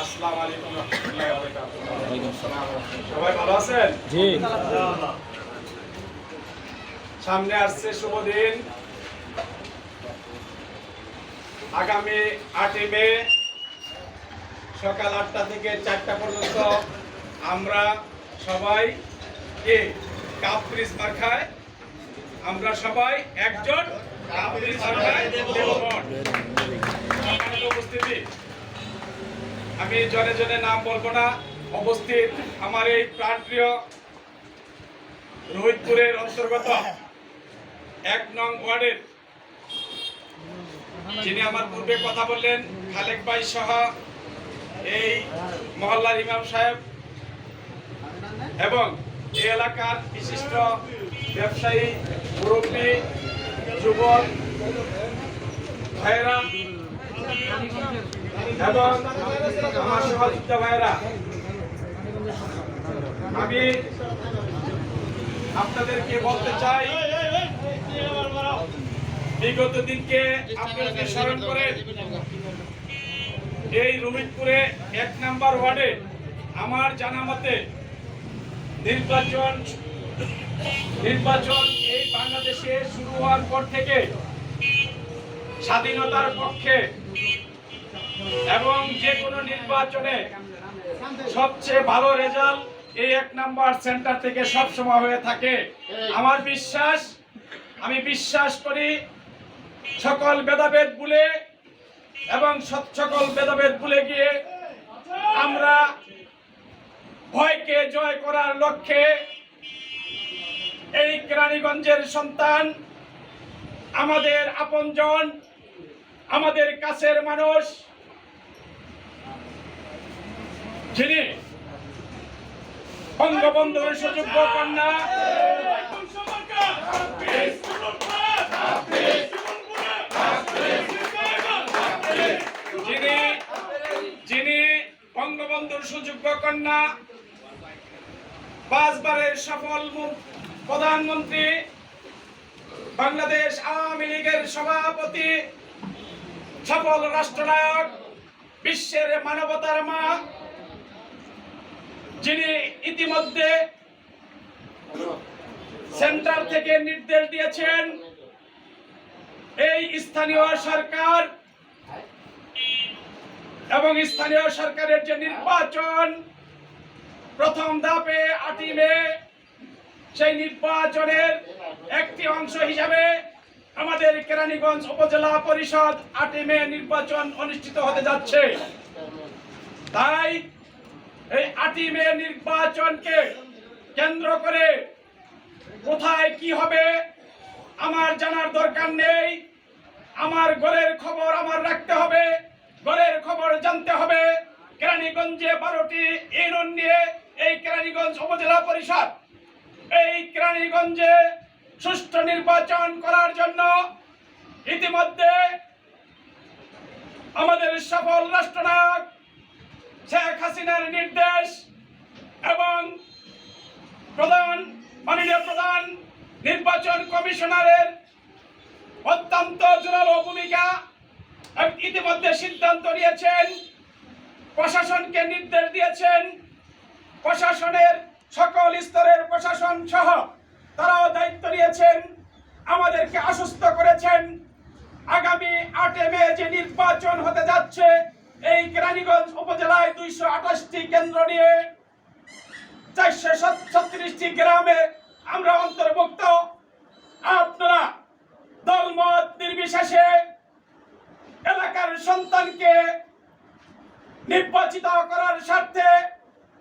আসসালামু আলাইকুম রহমতুল্লাহি ওয়া বারাকাতুহু। সবাই ভালো আছেন? জি। সামনে আসছে শুভ দিন। আগামী আটই মে সকাল আটটা থেকে চারটা পর্যন্ত আমরা সবাই কে? কাপ মার্খায় আমরা সবাই একজন মার্খায় উপস্থিতি। আমি জনে জনে নাম বলব না, উপস্থিত আমার এই প্রাণপ্রিয় রোহিতপুরের অন্তর্গত এক নং ওয়ার্ডের। যিনি আমার পূর্বে কথা বললেন, খালেক ভাই সহ এই মহল্লার ইমাম সাহেব এবং এই এলাকার বিশিষ্ট ব্যবসায়ী, মুরব্বী, যুবক ভাইরা এবং আমার সহযোগিতা ভাইরা আমি আপনাদেরকে বলতে চাই, বিগত দিনকে আপনারা যদি স্মরণ করেন। এই রোহিতপুরে এক নাম্বার ওয়ার্ডে আমার জানা মতে নির্বাচন নির্বাচন এই বাংলাদেশে শুরু হওয়ার পর থেকে স্বাধীনতার পক্ষে এবং যে কোনো নির্বাচনে সবচেয়ে ভালো রেজাল্ট এই এক নাম্বার সেন্টার থেকে সব সময় হয়ে থাকে। আমার বিশ্বাস, আমি বিশ্বাস করি সকল ভেদাভেদ ভুলে এবং সকল ভেদাভেদ ভুলে গিয়ে আমরা ভয়কে জয় করার লক্ষ্যে এই কেরানীগঞ্জের সন্তান, আমাদের আপনজন, আমাদের কাছের মানুষ যিনি বঙ্গবন্ধুর সুযোগ্য কন্যা। যিনি যিনি বঙ্গবন্ধুর সুযোগ্য কন্যা। পাঁচবারের সফল প্রধানমন্ত্রী, বাংলাদেশ আওয়ামী লীগের সভাপতি, সফল রাষ্ট্রনায়ক, বিশ্বের মানবতার মা যিনি ইতিমধ্যে সেন্টার থেকে নির্দেশ দিয়েছেন, এই স্থানীয় সরকার এবং স্থানীয় সরকারের যে নির্বাচন, প্রথম ধাপে আটই মে, সেই নির্বাচনের একটি অংশ হিসাবে আমাদের কেরানীগঞ্জ উপজেলা পরিষদ আটই মে নির্বাচন অনুষ্ঠিত হতে যাচ্ছে। মে নির্বাচনকে কেন্দ্র করে কোথায় কি হবে, আমার জানার দরকার নেই। আমার ঘরের খবর আমার রাখতে হবে ঘরের খবর জানতে হবে। কেরানীগঞ্জে বারোটি ইউনিয়ন নিয়ে এই কেরানীগঞ্জ উপজেলা পরিষদ, এই কেরানীগঞ্জে সুষ্ঠু নির্বাচন করার জন্য ইতিমধ্যে আমাদের সফল রাষ্ট্রনায়ক শেখ হাসিনার নির্দেশ এবং প্রধান, মাননীয় প্রধান নির্বাচন কমিশনারের অত্যন্ত জোরালো ভূমিকা ইতিমধ্যে সিদ্ধান্ত নিয়েছেন, প্রশাসনকে নির্দেশ দিয়েছেন, প্রশাসনের সকল স্তরের প্রশাসন সহ তারাও দায়িত্ব নিয়েছেন, আমাদেরকে আশ্বস্ত করেছেন। আগামী আটে মে যে নির্বাচন হতে যাচ্ছে এই কেরানীগঞ্জ উপজেলায় দুইশো আঠাশটি কেন্দ্র নিয়ে চারশো ছত্রিশটি গ্রামে আমরা অন্তর্ভুক্ত। আপনারা দলমত নির্বিশেষে এলাকার সন্তানকে নির্বাচিত করার স্বার্থে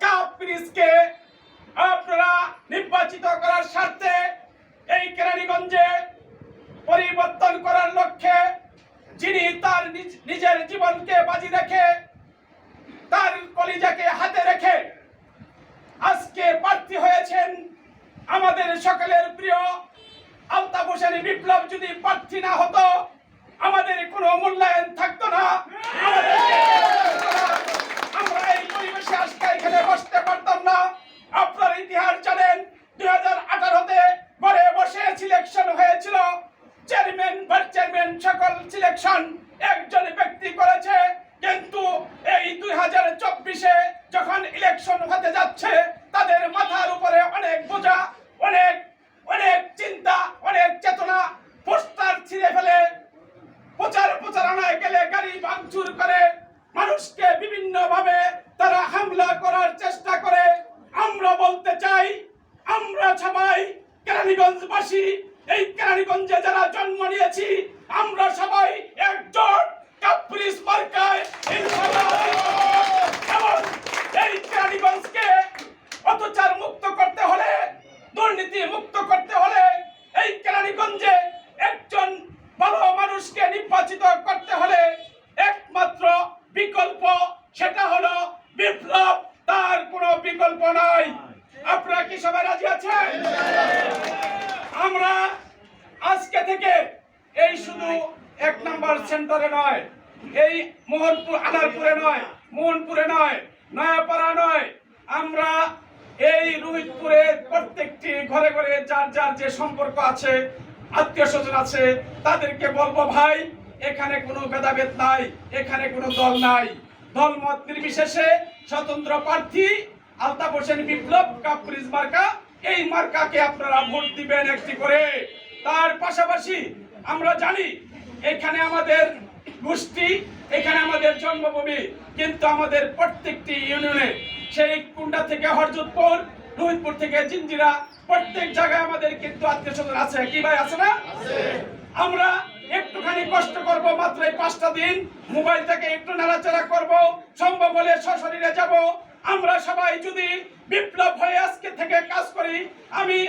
কাপ্রিসকে আপনারা নির্বাচিত করার স্বার্থে এই কেরানীগঞ্জে পরিবর্তন করার লক্ষ্যে যিনি তার নিজ- নিজের জীবনকে বাজি রেখে, তার কলিজাকে হাতে রেখে আজকে প্রার্থী হয়েছেন আমাদের সকলের প্রিয় আলতাফ হোসেন বিপ্লব। যদি প্রার্থী না হতো, আমাদের কোনো মূল্যায়ন থাকতো না আমাদের- আমরা এই পরিবেশে আজকে এখানে বসতে পারতাম না আপনার ইতিহাস জানেন দুই হাজার আঠারোতে ঘরে বসে সিলেকশন হয়েছিল চেয়ারম্যান ভাইস চেয়ারম্যান সকল সিলেকশন একজন ব্যক্তি করেছে, কিন্তু এই দুই হাজার চব্বিশে যখন ইলেকশন হতে যাচ্ছে, তাদের মাথার উপরে অনেক বোঝা, অনেক অনেক চিন্তা, অনেক চেতনা পোস্টার ছিঁড়ে ফেলে। প্রচার প্রচারণায় গেলে গাড়ি ভাঙচুর করে, মানুষকে বিভিন্ন ভাবে তারা হামলা করার চেষ্টা করে। আমরা বলতে চাই, আমরা সবাই কেরানীগঞ্জবাসী এই কেরানীগঞ্জে যারা জন্ম নিয়েছি, আমরা সবাই একজোট কাপ্রিস এই অত্যাচার মুক্ত করতে হলে, দুর্নীতি মুক্ত করতে হলে এই একজন মানুষকে নির্বাচিত করতে হলে একমাত্র বিকল্প সেটা হলো বিপ্লব, তার কোনো বিকল্প নাই। আপনারা কি সবাই রাজি আছেন? আমরা আজকে থেকে এই শুধু এক নাম্বার সেন্টারে নয়, এই মোহনপুর আনারপুরে নয়, মোহনপুরে নয়, নয়াপাড়া নয়, আমরা এই রোহিতপুরের প্রত্যেকটি ঘরে ঘরে যার যার যে সম্পর্ক আছে, আত্মীয় স্বজন আছে, তাদেরকে বলব, ভাই, এখানে কোনো ভেদাভেদ নাই, এখানে কোনো দল নাই। দল মত নির্বিশেষে স্বতন্ত্র প্রার্থী আলতাফ হোসেন বিপ্লব কাপ্রিজ মার্কা এই মার্কাকে আপনারা ভোট দিবেন একটি করে। তার পাশাপাশি আমরা জানি এখানে আমাদের গোষ্ঠী, এখানে আমাদের জন্মভূমি, কিন্তু আমাদের প্রত্যেকটি ইউনিয়নে সেই কুন্ডা থেকে হরজতপুর রোহিতপুর থেকে জিঞ্জিরা প্রত্যেক জায়গায় আমাদের কিন্তু আত্মীয় স্বজন আছে। কি ভাই, আছে না? আমরা একটুখানি কষ্ট করব মাত্র এই পাঁচটা দিন। মোবাইল থেকে একটু নাড়াচাড়া করব। সম্ভব হলে সশরীরে যাব। আমরা সবাই যদি বিপ্লব হয়ে আজকে থেকে কাজ করি আমি